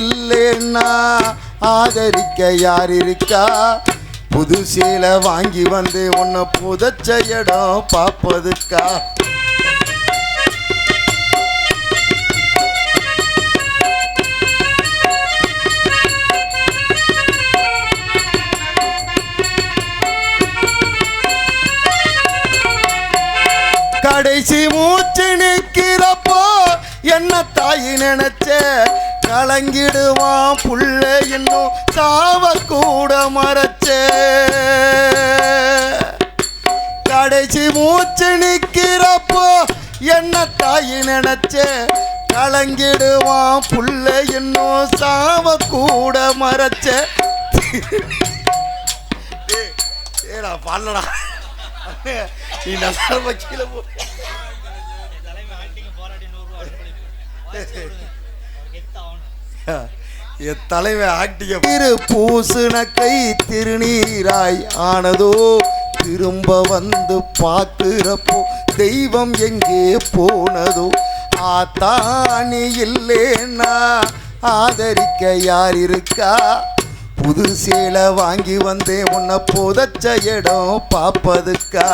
இல்லைன்னா ஆதரிக்க யார் இருக்கா புது சேலை வாங்கி வந்து உன்னை புதைச்ச இடம் பார்ப்பதுக்கா? கடைசி மூச்சு நிற்கிறப்போ என்ன தாய் நினைச்ச? கலங்கிடுவான் புள்ள இன்னும் சாவ கூட மறைச்ச. கடைசி மூச்சு நிற்கிறப்போ என்ன தாய் நினைச்ச. கலங்கிடுவான் புள்ள இன்னும் சாவ கூட மறைச்ச ஏடா பண்ணடா நீ நல்லா கீழே போ. என் தலைவன் ஆக்டிய திரு பூசுன கை திருநீராய் ஆனதோ திரும்ப வந்து பார்க்கிறப்போ தெய்வம் எங்கே போனதோ ஆத்தாணி இல்லேன்னா ஆதரிக்க யார் இருக்கா? புது சேலை வாங்கி வந்தேன் உன்னை புதைச்ச இடம் பார்ப்பதுக்கா?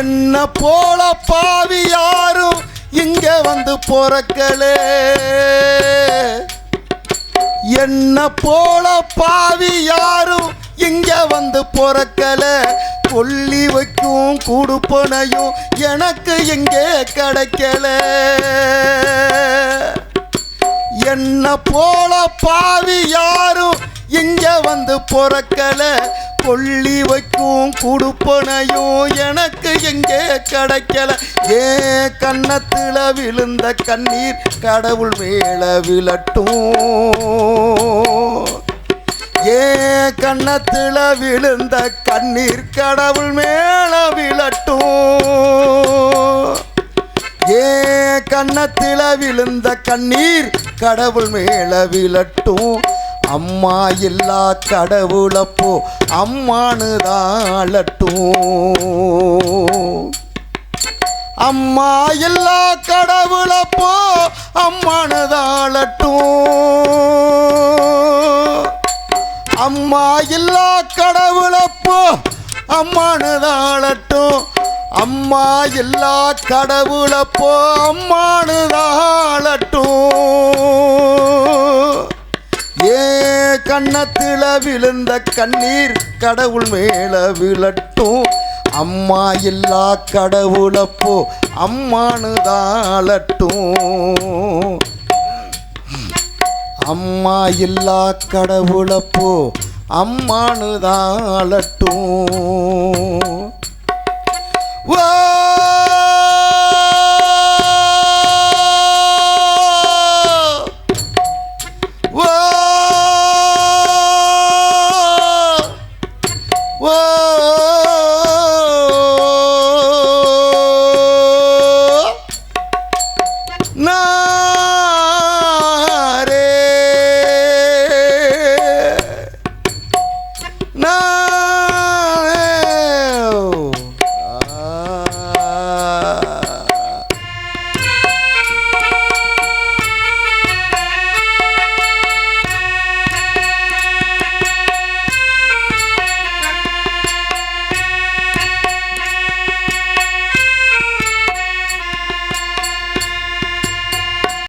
என்ன போல பாவி யாரும் இங்க வந்து பிறக்கலே? என்ன போல பாவி யாரும் இங்க வந்து பிறக்கல? கொல்லி வைக்கும் கூடுப்பனையும் எனக்கு எங்கே கிடைக்கல. என்ன போல பாவி யாரும் இங்க வந்து பிறக்கல? கொல்லி வைக்கும் குடுப்பனையும் எனக்கு எங்கே கிடைக்கல? ஏ கன்னத்துல விழுந்த கண்ணீர் கடவுள் மேல விழட்டும். ஏ கன்னத்துல விழுந்த கண்ணீர் கடவுள் மேல விழட்டும். ஏ கன்னத்தில விழுந்த கண்ணீர் கடவுள் மேல விழட்டும். அம்மா எல்லா கடவுளப்போ அம்மானு தாளட்டும் அம்மா எல்லா கடவுளப்போ அம்மானு தாளட்டும் அம்மா எல்லா கடவுளப்போ அம்மானுதாளட்டும். அம்மா எல்லா கடவுளப்போ அம்மானுதாளட்டும். ஏ கண்ணத்தில் விழுந்த கண்ணீர் கடவுள் மேல விழட்டும். அம்மா எல்லா கடவுளப்போ அம்மானுதாளட்டும் அம்மா இல்லா கடவுளப்போ அம்மானுதாளட்டும் தாழட்டும் ஓ No!